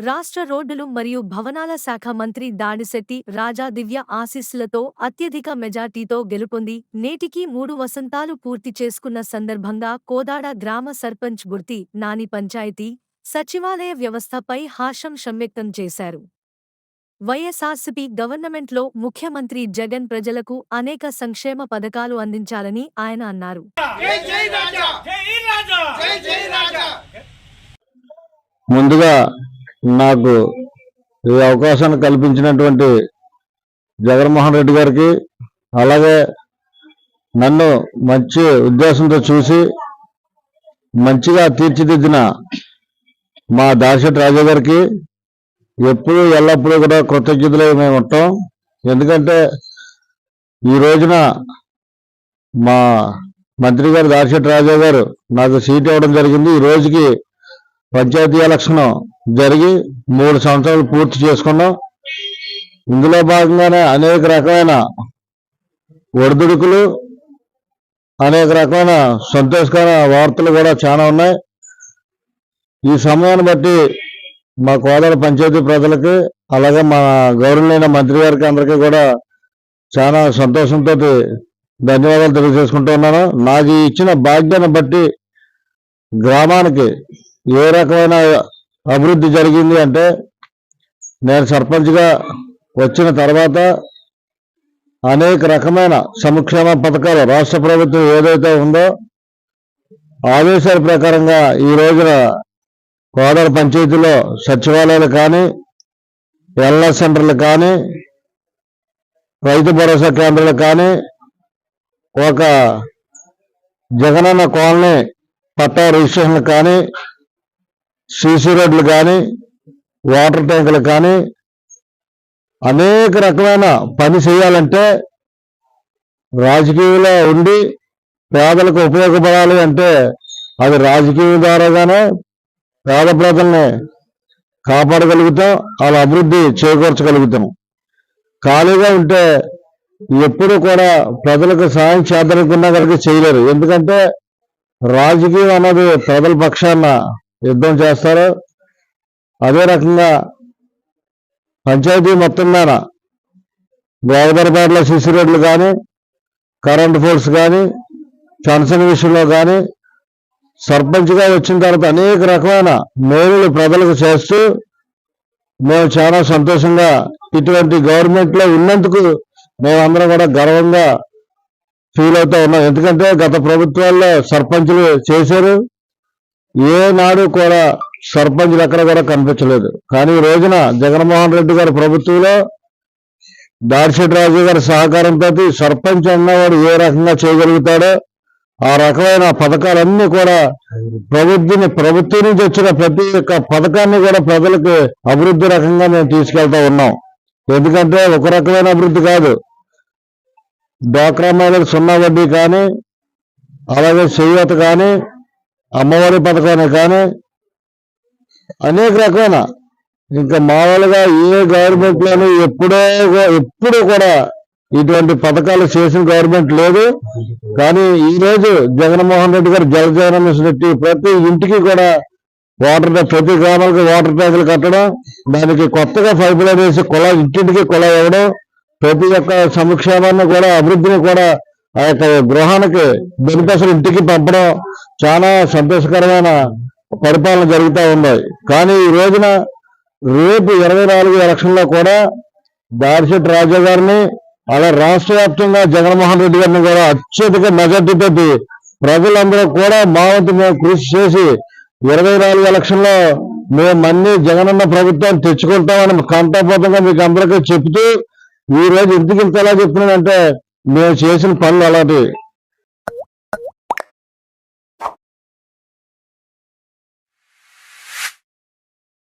రాష్ట్ర రోడ్డులు మరియు భవనాల శాఖ మంత్రి దాడిశెట్టి రాజా దివ్య ఆశీస్సులతో అత్యధిక మెజార్టీతో గెలుపొంది. నేటికి మూడు వసంతాలు పూర్తి చేసుకున్న సందర్భంగా కోదాడ గ్రామ సర్పంచ్ గుర్తి నాని పంచాయతీ సచివాలయ వ్యవస్థపై హాషం వ్యక్తం చేశారు. వైఎస్ఆర్సీపీ గవర్నమెంట్లో ముఖ్యమంత్రి జగన్ ప్రజలకు అనేక సంక్షేమ పథకాలు అందించాలని ఆయన అన్నారు. జై జై రాజా! జై రాజా! జై జై రాజా! ముందుగా నాకు ఈ అవకాశాన్ని కల్పించినటువంటి జగన్మోహన్ రెడ్డి గారికి అలాగే నన్ను మంచి ఉద్దేశంతో చూసి మంచిగా తీర్చిదిద్దిన మా దాశెట్ రాజా గారికి ఎప్పుడు ఎల్లప్పుడూ కూడా కృతజ్ఞతలు మేము ఉంటాం. ఎందుకంటే ఈ రోజున మా మంత్రి గారు దాశెట్ రాజా గారు నాకు సీట్ ఇవ్వడం జరిగింది. ఈ రోజుకి పంచాయతీ ఎలక్షన్ జరిగి మూడు సంవత్సరాలు పూర్తి చేసుకున్నాం. ఇందులో భాగంగానే అనేక రకమైన ఒడిదుడుకులు అనేక రకమైన సంతోషకర వార్తలు కూడా చాలా ఉన్నాయి. ఈ సమయాన్ని బట్టి మా కోదాడ పంచాయతీ ప్రజలకి అలాగే మా గౌరవనీయ మంత్రి గారికి అందరికీ కూడా చాలా సంతోషంతో ధన్యవాదాలు తెలియజేసుకుంటూ ఉన్నాను. నాకు ఇచ్చిన భాగ్యాన్ని బట్టి గ్రామానికి ఏ రకమైన అభివృద్ధి జరిగింది అంటే నేను సర్పంచ్గా వచ్చిన తర్వాత అనేక రకమైన సంక్షేమ పథకాలు రాష్ట్ర ప్రభుత్వం ఏదైతే ఉందో ఆదేశాల ప్రకారంగా ఈ రోజున కోడల పంచాయతీలో సచివాలయాలు కానీ వెల్నెస్ సెంటర్లు కానీ రైతు భరోసా కేంద్రాలు కానీ ఒక జగనన్న కాలనీ పట్టా రిజిస్ట్రేషన్లు కానీ సీసీ రోడ్లు కానీ వాటర్ ట్యాంకులు కానీ అనేక రకమైన పని చేయాలంటే రాజకీయంలో ఉండి పేదలకు ఉపయోగపడాలి అంటే అది రాజకీయం ద్వారాగానే పేద ప్రజల్ని కాపాడగలుగుతాం వాళ్ళ అభివృద్ధి చేకూర్చగలుగుతాం. ఖాళీగా ఉంటే ఎప్పుడు కూడా ప్రజలకు సాయం చేద్దనుకున్నా కనుక చేయలేరు. ఎందుకంటే రాజకీయం అన్నది ప్రజల పక్షాన యుద్ధం చేస్తారు అదే రకంగా పంచాయతీ మొత్తం మీద గోదావరిపేటలో సిసి రోడ్లు కానీ కరెంట్ పోల్స్ కానీ పెన్షన్ విషయంలో కానీ సర్పంచ్గా వచ్చిన తర్వాత అనేక రకమైన మేలులు ప్రజలకు చేస్తూ మేము చాలా సంతోషంగా ఇటువంటి గవర్నమెంట్లో ఉన్నందుకు మేమందరం కూడా గర్వంగా ఫీల్ అవుతా ఉన్నాం. ఎందుకంటే గత ప్రభుత్వాల్లో సర్పంచులు చేశారు. ఏనాడు కూడా సర్పంచులు ఎక్కడ కూడా కనిపించలేదు. కానీ ఈ రోజున జగన్మోహన్ రెడ్డి గారి ప్రభుత్వంలో దాడిశెట్టి రాజు గారి సహకారంతో సర్పంచ్ అన్నవాడు ఏ రకంగా చేయగలుగుతాడో ఆ రకమైన పథకాలన్నీ కూడా ప్రభుత్వం ప్రభుత్వం నుంచి వచ్చిన ప్రతి ఒక్క పథకాన్ని కూడా ప్రజలకు అభివృద్ధి రకంగా మేము తీసుకెళ్తా ఉన్నాం. ఎందుకంటే ఒక రకమైన అభివృద్ధి కాదు. డ్వాక్రా మహిళలు సున్నా వడ్డీ కానీ అలాగే చేయూత కానీ అమ్మఒడి పథకాన్ని కానీ అనేక రకమైన ఇంకా మామూలుగా ఏ గవర్నమెంట్లోనూ ఎప్పుడో ఎప్పుడు కూడా ఇటువంటి పథకాలు చేసిన గవర్నమెంట్ లేదు. కానీ ఈ రోజు జగన్మోహన్ రెడ్డి గారు జల మిషన్ పెట్టి ప్రతి ఇంటికి కూడా వాటర్ ప్రతి గ్రామాలకు వాటర్ ట్యాంకులు కట్టడం దానికి కొత్తగా పైపులు వేసి కుళాయి ఇంటింటికి కుళాయి ఇవ్వడం ప్రతి ఒక్క సంక్షేమాన్ని కూడా అభివృద్ధిని కూడా ఆ యొక్క గృహానికి దళితసులు ఇంటికి పంపడం చాలా సంతోషకరమైన పరిపాలన జరుగుతూ ఉన్నాయి. కానీ ఈ రోజున రేపు ఇరవై నాలుగు ఎలక్షన్లో కూడా దారిశెట్టి రాజా గారిని అలా రాష్ట్ర వ్యాప్తంగా జగన్మోహన్ రెడ్డి గారిని కూడా అత్యధిక మెజార్టీతో ప్రజలందరూ కూడా మా వంతు మేము కృషి చేసి ఇరవై నాలుగు ఎలక్షన్లో మేము అన్ని జగనన్న ప్రభుత్వాన్ని తెచ్చుకుంటామని కంటపోతంగా మీకు అందరికీ చెప్తూ ఈ రోజు ఇంటికి ఇంతలా చెప్తున్నానంటే మేము చేసిన పనులు అలాంటి